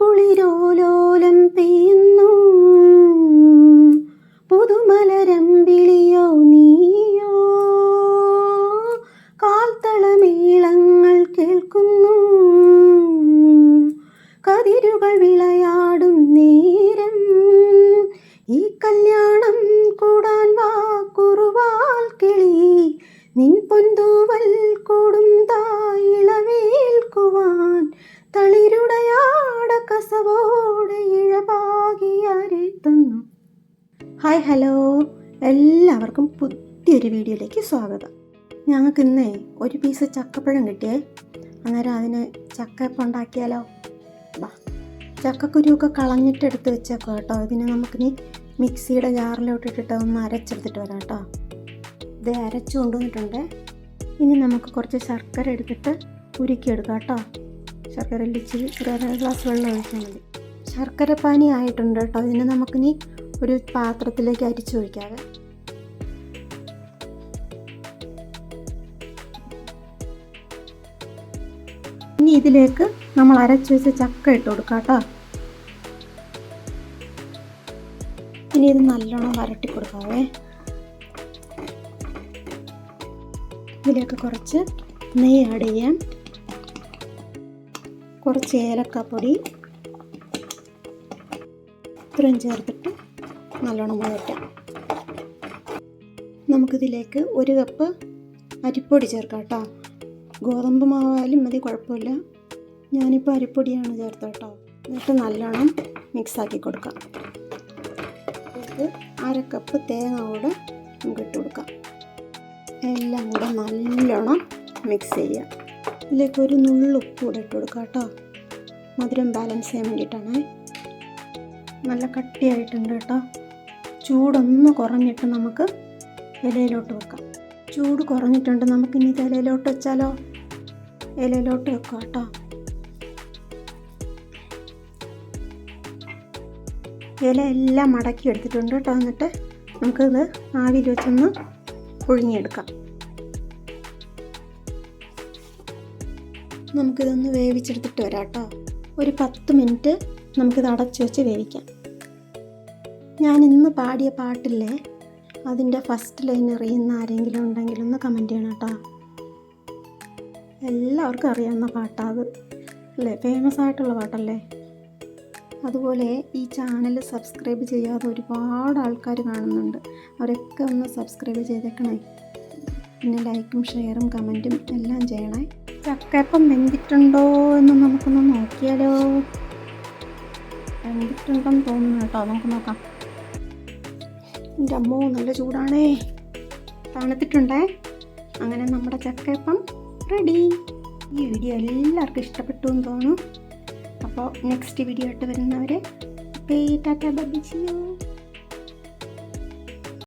കുളിരോലോലം പെയ്യുന്നു. പുതുമലരം വിളിയോ നീയോ? കാൽത്തളമേളങ്ങൾ കേൾക്കുന്നു. കതിരുകൾ വിളയാടും നേരം. ഈ കല്യാണം കൂടാൻ വാ കുറുവാൽ കിളി. നിൻ പൊന്തൂവൽ കൂടും തായിളവേൽക്കുവാൻ തളിരുടയാട കസവോടെ ഇഴപാകിയാരെത്തുന്നു ഹായ് ഹലോ. എല്ലാവർക്കും പുതിയൊരു വീഡിയോയിലേക്ക് സ്വാഗതം. ഞങ്ങൾക്ക് ഇന്നേ ഒരു പീസ് ചക്കപ്പഴം കിട്ടിയേ. അന്നേരം അതിന് ചക്കയപ്പം ഉണ്ടാക്കിയാലോ? ബാ ചക്കക്കുരുവൊക്കെ കളഞ്ഞിട്ട് എടുത്ത് വെച്ചേക്കോ കേട്ടോ. ഇതിനെ നമുക്കിനി മിക്സിയുടെ ജാറിലോട്ട് ഇട്ടിട്ട് ഒന്ന് അരച്ചെടുത്തിട്ട് വരാം കേട്ടോ. ഇത് അരച്ചു കൊണ്ടുവന്നിട്ടുണ്ട്. ഇനി നമുക്ക് കുറച്ച് ശർക്കര എടുത്തിട്ട് ഉരുക്കിയെടുക്കാം കേട്ടോ. ശർക്കരയിൽ ഇച്ചിരി ഒരു അര ഗ്ലാസ് വെള്ളം ഒഴിച്ചാൽ മതി. ശർക്കര പാനി ആയിട്ടുണ്ട് കേട്ടോ. ഇതിനെ നമുക്കിനി ഒരു പാത്രത്തിലേക്ക് അരിച്ചു ഒഴിക്കാതെ ഇനി ഇതിലേക്ക് നമ്മൾ അരച്ചു വെച്ച ചക്ക ഇട്ട് കൊടുക്കാം കേട്ടോ. ഇനി ഇത് നല്ലോണം വരട്ടി കൊടുക്കാവേ. ഇതിലേക്ക് കുറച്ച് നെയ്യ് ആഡ് ചെയ്യാം. കുറച്ച് ഏലക്കാപ്പൊടി. ഇത്രയും ചേർത്തിട്ട് നല്ലോണം വഴറ്റാം. നമുക്കിതിലേക്ക് ഒരു കപ്പ് അരിപ്പൊടി ചേർക്കാം കേട്ടോ. ഗോതമ്പ് മാവായാലും മതി കുഴപ്പമില്ല. ഞാനിപ്പോൾ അരിപ്പൊടിയാണ് ചേർത്തത് കേട്ടോ. എന്നിട്ട് നല്ലോണം മിക്സാക്കി കൊടുക്കാം. ഇത് അര തേങ്ങ കൂടെ നമുക്ക് ഇട്ട് കൊടുക്കാം. എല്ലാം കൂടെ നല്ലോണം മിക്സ് ചെയ്യുക. ഇതിലേക്ക് ഒരു നുള്ളു ഉപ്പ് കൂടെ ഇട്ട് കൊടുക്കുക കേട്ടോ. മധുരം ബാലൻസ് ചെയ്യാൻ വേണ്ടിയിട്ടാണ്. നല്ല കട്ടിയായിട്ടുണ്ട് കേട്ടോ. ചൂടൊന്ന് കുറഞ്ഞിട്ട് നമുക്ക് ഇലയിലോട്ട് വെക്കാം. ചൂട് കുറഞ്ഞിട്ടുണ്ട് നമുക്കിനി ഇത് ഇലയിലോട്ട് വെച്ചാലോ? ഇലയിലോട്ട് വെക്കാം കേട്ടോ. ഇല എല്ലാം മടക്കി എടുത്തിട്ടുണ്ട് കേട്ടോ. എന്നിട്ട് നമുക്കിത് ആവിയിൽ വെച്ചൊന്ന് പുഴുങ്ങിയെടുക്കാം. നമുക്കിതൊന്ന് വേവിച്ചെടുത്തിട്ട് വരാം കേട്ടോ ഒരു പത്ത് മിനിറ്റ് നമുക്കിത് അടച്ചു വെച്ച് വേവിക്കാം. ഞാൻ ഇന്ന് പാടിയ പാട്ടില്ലേ? അതിന്റെ ഫസ്റ്റ് ലൈൻ അറിയുന്ന ആരെങ്കിലും ഉണ്ടെങ്കിൽ ഒന്ന് കമന്റ് ചെയ്യണം കേട്ടോ. എല്ലാവർക്കും അറിയാവുന്ന പാട്ടാണ് അത് അല്ലേ? ഫേമസ് ആയിട്ടുള്ള പാട്ടല്ലേ? അതുപോലെ ഈ ചാനൽ സബ്സ്ക്രൈബ് ചെയ്യാതെ ഒരുപാട് ആൾക്കാർ കാണുന്നുണ്ട്. അവരൊക്കെ ഒന്ന് സബ്സ്ക്രൈബ് ചെയ്തേക്കണേ. പിന്നെ ലൈക്കും ഷെയറും കമന്റും എല്ലാം ചെയ്യണേ. ചക്കയപ്പം വെന്തിട്ടുണ്ടോ എന്ന് നമുക്കൊന്ന് നോക്കിയാലോ? വെന്തിട്ടുണ്ടെന്ന് തോന്നുന്നു കേട്ടോ. നമുക്ക് നോക്കാം. എന്റെ അമ്മോ നല്ല ചൂടാണേ. തണുത്തിട്ടുണ്ടേ? അങ്ങനെ നമ്മുടെ ചക്കയപ്പം റെഡി. ഈ വീഡിയോ എല്ലാവർക്കും ഇഷ്ടപ്പെട്ടു എന്ന് തോന്നുന്നു. അപ്പോൾ നെക്സ്റ്റ് വീഡിയോ ആയിട്ട് വരുന്നവരെ ടാറ്റ ബബിച്ചിയോ